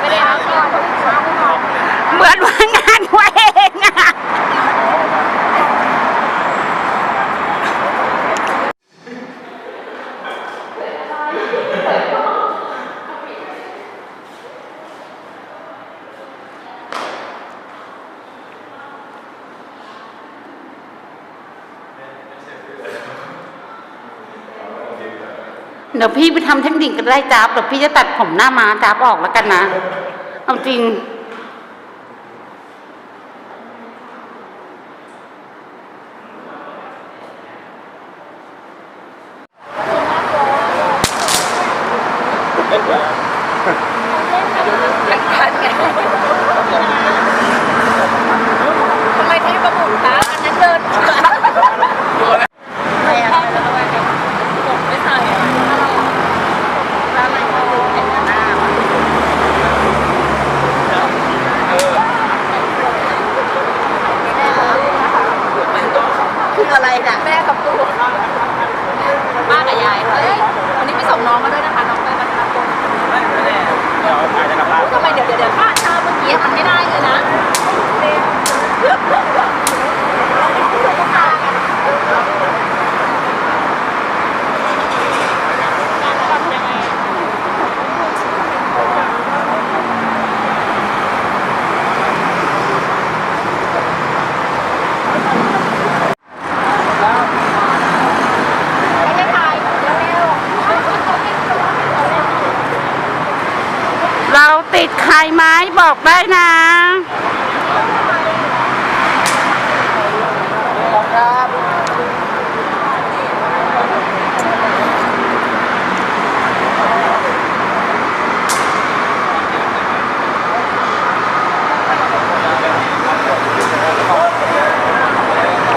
ไม่ได้เอาก่อน เหมือนว่างานตัวเองอะ เดี๋ยวพี่ไปทำเทคนิคก็ได้จ้าบเดี๋ยวพี่จะตัดผมหน้าม้าจ้าบออกแล้วกันนะเอาจริงทำไมที่ประมุขคะอันนั้นเดินไม่อะผมไม่ใส่อะถ้าไม่เข้าเห็นหน้ามันคื ออะไรน่ะแม่กับปู่ป้ากับยายเฮ้ยวันนี้ไปส่งน้องมาด้วยนะคะน้องไปมาทำบุญทำไมเดี๋ยวเดี๋ยวเดี๋ยวป้าชาเมื่อกี้ทำไม่ได้เลยนะ ไม่ได้ถ่ายเร็ว เรา ติดใครไหมบอกได้นะ